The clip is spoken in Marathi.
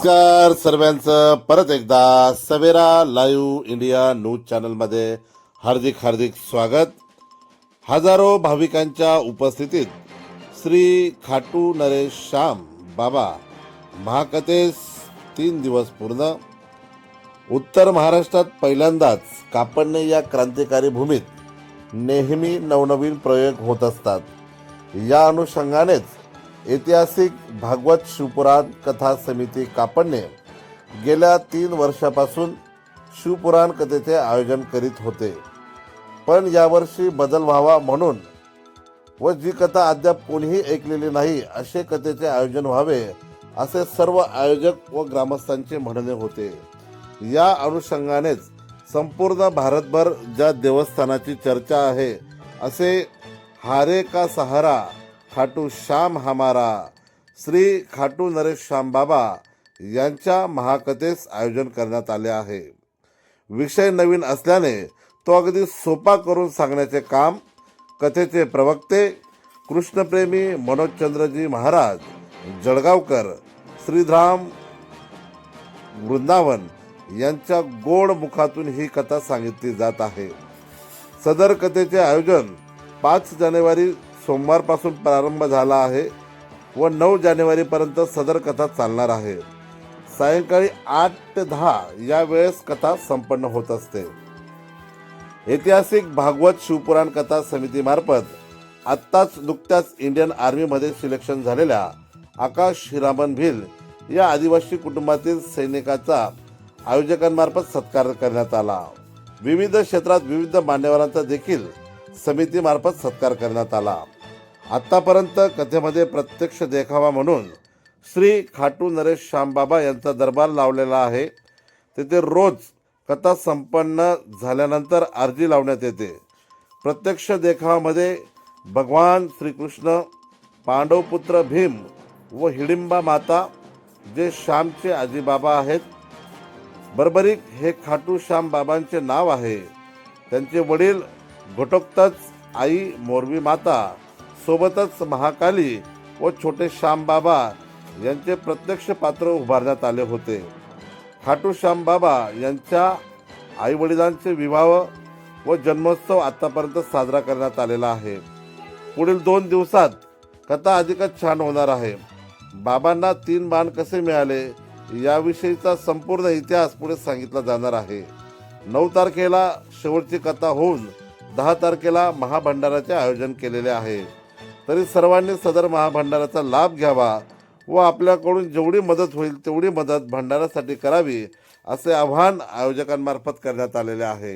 नमस्कार सर्वांचं. परत एकदा सवेरा लाईव्ह इंडिया न्यूज चॅनलमध्ये हार्दिक हार्दिक स्वागत. हजारो भाविकांच्या उपस्थितीत श्री खाटू नरेश श्याम बाबा महाकथेस तीन दिवस पूर्ण. उत्तर महाराष्ट्रात पहिल्यांदाच कापडणे या क्रांतिकारी भूमीत नेहमी नवनवीन प्रयोग होत असतात. या अनुषंगानेच ऐतिहासिक भागवत शिवपुराण कथा समिती कापडणे गेल्या तीन वर्षापासून शिवपुराण कथेचे आयोजन करीत होते. पण यावर्षी बदल व्हावा म्हणून व जी कथा अद्याप कोणीही ऐकलेली नाही असे कथेचे आयोजन व्हावे असे सर्व आयोजक व ग्रामस्थांचे म्हणणे होते. या अनुषंगानेच संपूर्ण भारतभर ज्या देवस्थानाची चर्चा आहे असे हारे का सहारा खाटू श्याम हमारा श्री खाटू नरेश श्याम बाबा यांच्या महाकथेस आयोजन करण्यात आले आहे. विषय नवीन असल्याने तो अगदी सोपा करून सांगण्याचे काम कथेचे प्रवक्ते कृष्णप्रेमी मनोजचंद्रजी महाराज जळगावकर श्रीधाम वृंदावन यांच्या गोड मुखातून ही कथा सांगितली जात आहे. सदर कथेचे आयोजन पाच जानेवारी सोमवारपासून प्रारंभ झाला आहे व नऊ जानेवारीपर्यंत सदर कथा चालणार आहे. सायंकाळी आठ ते दहा या वेळेस कथा संपन्न होत असते. ऐतिहासिक भागवत शिवपुराण कथा समितीमार्फत आत्ताच नुकत्याच इंडियन आर्मीमध्ये सिलेक्शन झालेल्या आकाश हिरामन भिल या आदिवासी कुटुंबातील सैनिकाचा आयोजकांमार्फत सत्कार करण्यात आला. विविध क्षेत्रात विविध मान्यवरांचा देखील समितीमार्फत सत्कार करण्यात आला. आत्तापर्यंत कथेमध्ये प्रत्यक्ष देखावा म्हणून श्री खाटू नरेश श्यामबाबा यांचा दरबार लावलेला आहे. तेथे रोज कथा संपन्न झाल्यानंतर आरती लावण्यात येते. प्रत्यक्ष देखावामध्ये भगवान श्रीकृष्ण पांडवपुत्र भीम व हिडिंबा माता जे श्यामचे आजीबाबा आहेत. बरबरीक हे खाटू श्याम बाबांचे नाव आहे. त्यांचे वडील घोटोक्तच आई मोरवी माता सोबतच महाकाली व छोटे श्यामबाबा यांचे प्रत्यक्ष पात्र उभारण्यात आले होते. खाटू श्यामबाबा यांच्या आईवडिलांचे विवाह व जन्मोत्सव आतापर्यंत साजरा करण्यात आलेला आहे. पुढील दोन दिवसात कथा अधिकच छान होणार आहे. बाबांना तीन बाण कसे मिळाले याविषयीचा संपूर्ण इतिहास पुढे सांगितला जाणार आहे. नऊ तारखेला शेवटची कथा होऊन दहा तारखेला महाभंडाराचे आयोजन केलेले आहे. तरी सर्वांनी सदर महाभंडाराचा लाभ घ्यावा व आपल्याकडून जेवढी मदत होईल तेवढी मदत भंडारासाठी करावी असे आवाहन आयोजकांमार्फत करण्यात आलेले आहे.